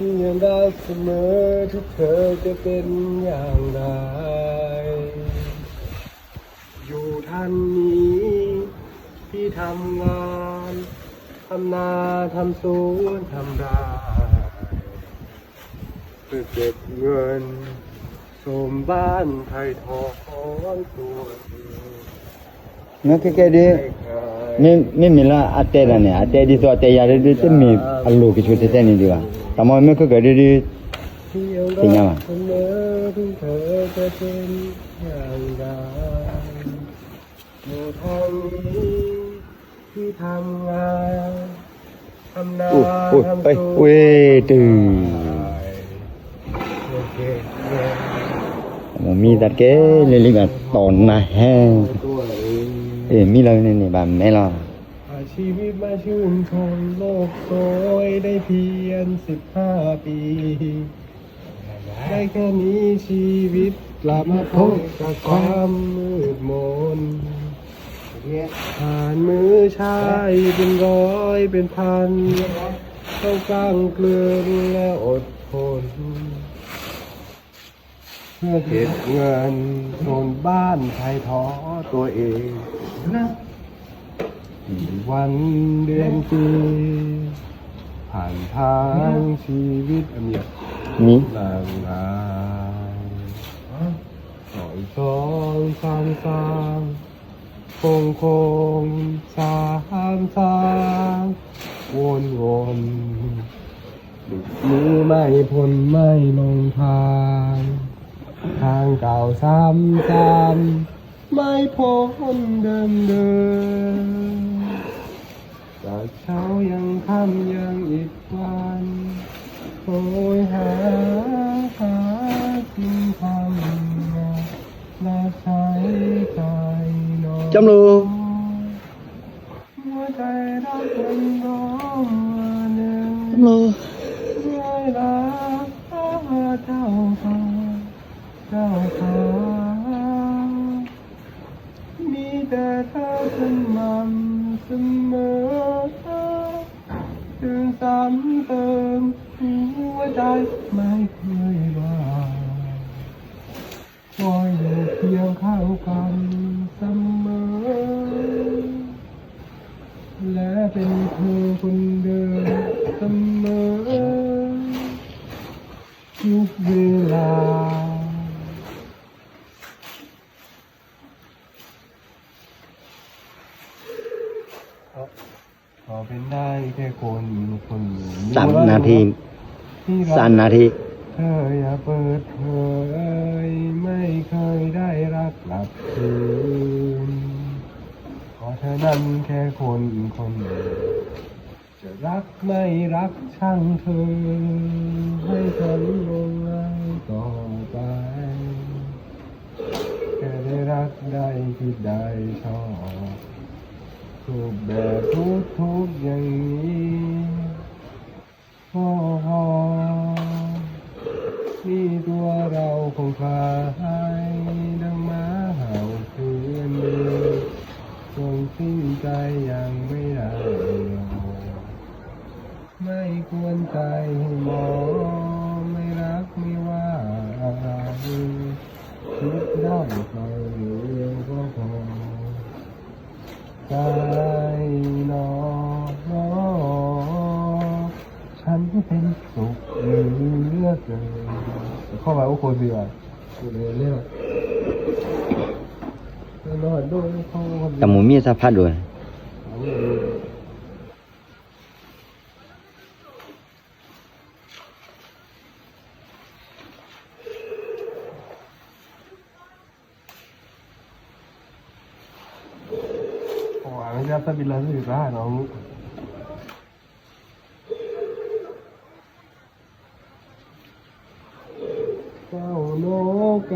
ที่ยังรักเสมอทุกเธอจะเป็นอย่างไร อยู่ท่านนี้ที่ทำงานทำนาทำสวนทำไร่เพื่อเก็บเงินสมบ้านไทยทองตัวเองนั่นแก่ดีไม่ไม่มีละอาเตระเนี่ยอาเตดีตัวอาเตยาเดียวจะมีอลลูกิชุดเตนี่ดีกว่า cảm ơn mấy cứ gửi đi đi. Tình nhau à ui ui ui từ. Mà mi đặt cái lên lên mà tổn này ha. Để mi lên này bà mẹ lo. ชีวิตมาชื่นชมโลกสวยได้เพียงสิบห้าปี ได้แค่นี้ชีวิตกลับมาพบกับความมืดมนผ่านมือชายเป็นร้อยเป็นพันต้องกล้างเกลือนและอดทนเพื่อเก็บเงินโซนบ้านไทยท้อตัวเอง วันเดือนปีผ่านทางชีวิตอเมียမီหลางลายสองสองสามสามคงคงสามสามวนวนหลุดมือไม่พ้นไม่ลงทาง ทางเก่าซ้ำซ้ำไม่พ้นเดิมเดิม จากเช้ายังค่ำยังอีกวันโหยหาหากินคว ซ้ำเติมหัวใจไม่เคยว่าคอยอยู่เคียงข้างกันเสมอ และเป็นเธอคนเดิมเสมอทุกเวลา ขอเป็นได้แค่คนคนหนึ่งสามนาทีที่รัก สามนาที เธออย่าเปิดเผยไม่เคยได้รักกลับคืนขอเธอนั้นแค่คนคนหนึ่งจะรักไม่รักช่างเธอ ให้ฉันลงไหลต่อไป แค่ได้รักได้คิดได้ชอบ ทุกแบบทุกทุกอย่างนี้พอนี่ตัวเราคงคลายดังหมาเห่าเพื่อนเดินทรงสิ้นใจยังไม่ได้ ไม่ควรใจให้มอง เข้าไปก็โคตรดีว่ะเรื่องแต่หมูมีสะพัดด้วยโอ้ยไม่ได้สบิลแล้วสิได้น้อง ก